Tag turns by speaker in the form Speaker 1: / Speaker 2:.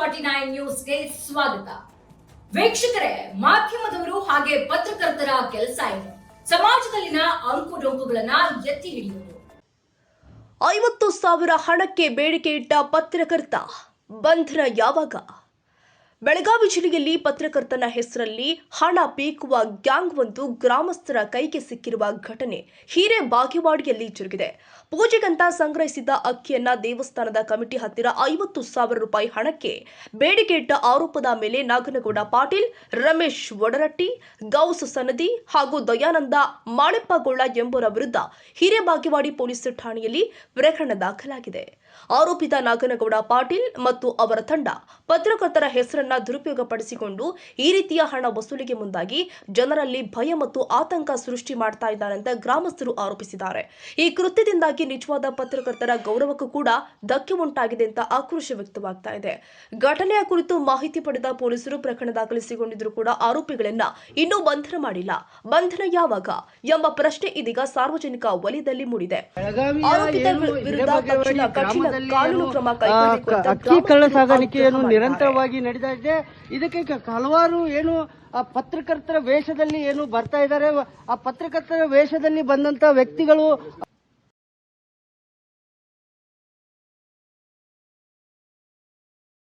Speaker 1: Forty nine ನ್ಯೂಸ್ಗೆ ಸ್ವಾಗತ. ವೀಕ್ಷಕರೇ, ಮಾಧ್ಯಮದವರು ಹಾಗೆ ಪತ್ರಕರ್ತರ ಕೆಲಸ ಇದೆ. ಸಮಾಜದಲ್ಲಿನ ಅಂಕು ಡೊಂಕುಗಳನ್ನ ಎತ್ತಿ ಹಿಡಿಯುವುದು
Speaker 2: ಐವತ್ತು ಸಾವಿರ ಹಣಕ್ಕೆ ಬೇಡಿಕೆ ಇಟ್ಟ ಪತ್ರಕರ್ತ ಬಂಧನ ಯಾವಾಗ? ಬೆಳಗಾವಿ ಜಿಲ್ಲೆಯಲ್ಲಿ ಪತ್ರಕರ್ತನ ಹೆಸರಲ್ಲಿ ಹಣ ಪೀಕುವ ಗ್ಯಾಂಗ್ ಒಂದು ಗ್ರಾಮಸ್ಥರ ಕೈಗೆ ಸಿಕ್ಕಿರುವ ಘಟನೆ ಹೀರೆ ಬಾಗೇವಾಡಿಯಲ್ಲಿ ಜರುಗಿದೆ. ಪೂಜೆಗಂತ ಸಂಗ್ರಹಿಸಿದ ಅಕ್ಕಿಯನ್ನ ದೇವಸ್ಥಾನದ ಕಮಿಟಿ ಹತ್ತಿರ ಐವತ್ತು ಸಾವಿರ ರೂಪಾಯಿ ಹಣಕ್ಕೆ ಬೇಡಿಕೆ ಇಟ್ಟ ಆರೋಪದ ಮೇಲೆ ನಾಗನಗೌಡ ಪಾಟೀಲ್, ರಮೇಶ್ ಒಡರಟ್ಟಿ ಗೌಸ್ ಸನದಿ ಹಾಗೂ ದಯಾನಂದ ಮಾಳೆಪ್ಪಗೊಳ್ಳ ಎಂಬುವರ ವಿರುದ್ಧ ಹಿರೇಬಾಗೇವಾಡಿ ಪೊಲೀಸ್ ಠಾಣೆಯಲ್ಲಿ ಪ್ರಕರಣ ದಾಖಲಾಗಿದೆ. ಆರೋಪಿತ ನಾಗನಗೌಡ ಪಾಟೀಲ್ ಮತ್ತು ಅವರ ತಂಡ ಪತ್ರಕರ್ತರ ಹೆಸರನ್ನ ದುರುಪಯೋಗಪಡಿಸಿಕೊಂಡು ಈ ರೀತಿಯ ಹಣ ವಸೂಲಿಗೆ ಮುಂದಾಗಿ ಜನರಲ್ಲಿ ಭಯ ಮತ್ತು ಆತಂಕ ಸೃಷ್ಟಿ ಮಾಡ್ತಾ ಇದ್ದಾರೆ ಅಂತ ಗ್ರಾಮಸ್ಥರು ಆರೋಪಿಸಿದ್ದಾರೆ. ಈ ಕೃತ್ಯದಿಂದಾಗಿ ನಿಜವಾದ ಪತ್ರಕರ್ತರ ಗೌರವಕ್ಕೂ ಕೂಡ ಧಕ್ಕೆ ಉಂಟಾಗಿದೆ ಅಂತ ಆಕ್ರೋಶ ವ್ಯಕ್ತವಾಗ್ತಾ ಇದೆ. ಘಟನೆಯ ಕುರಿತು ಮಾಹಿತಿ ಪಡೆದ ಪೊಲೀಸರು ಪ್ರಕರಣ ದಾಖಲಿಸಿಕೊಂಡಿದ್ರು ಕೂಡ ಆರೋಪಿಗಳನ್ನ ಇನ್ನೂ ಬಂಧನ ಮಾಡಿಲ್ಲ. ಬಂಧನ ಯಾವಾಗ ಎಂಬ ಪ್ರಶ್ನೆ ಇದೀಗ ಸಾರ್ವಜನಿಕ ವಲಯದಲ್ಲಿ ಮೂಡಿದೆ. ವಿರುದ್ಧ ತಕ್ಷಣ ಕಠಿಣ ಕಾನೂನು ಕ್ರಮ ಕೈಗೊಳ್ಳುವ
Speaker 3: ಅಕ್ಕಿ ಕಳ್ಳ ನಿರಂತರವಾಗಿ ನಡೀತಾ ಇದೆ. ಇದಕ್ಕೆ ಹಲವಾರು ಏನು, ಆ ಪತ್ರಕರ್ತರ ವೇಷದಲ್ಲಿ ಏನು ಬರ್ತಾ ಇದ್ದಾರೆ. ಆ ಪತ್ರಕರ್ತರ ವೇಷದಲ್ಲಿ ಬಂದಂತ ವ್ಯಕ್ತಿಗಳು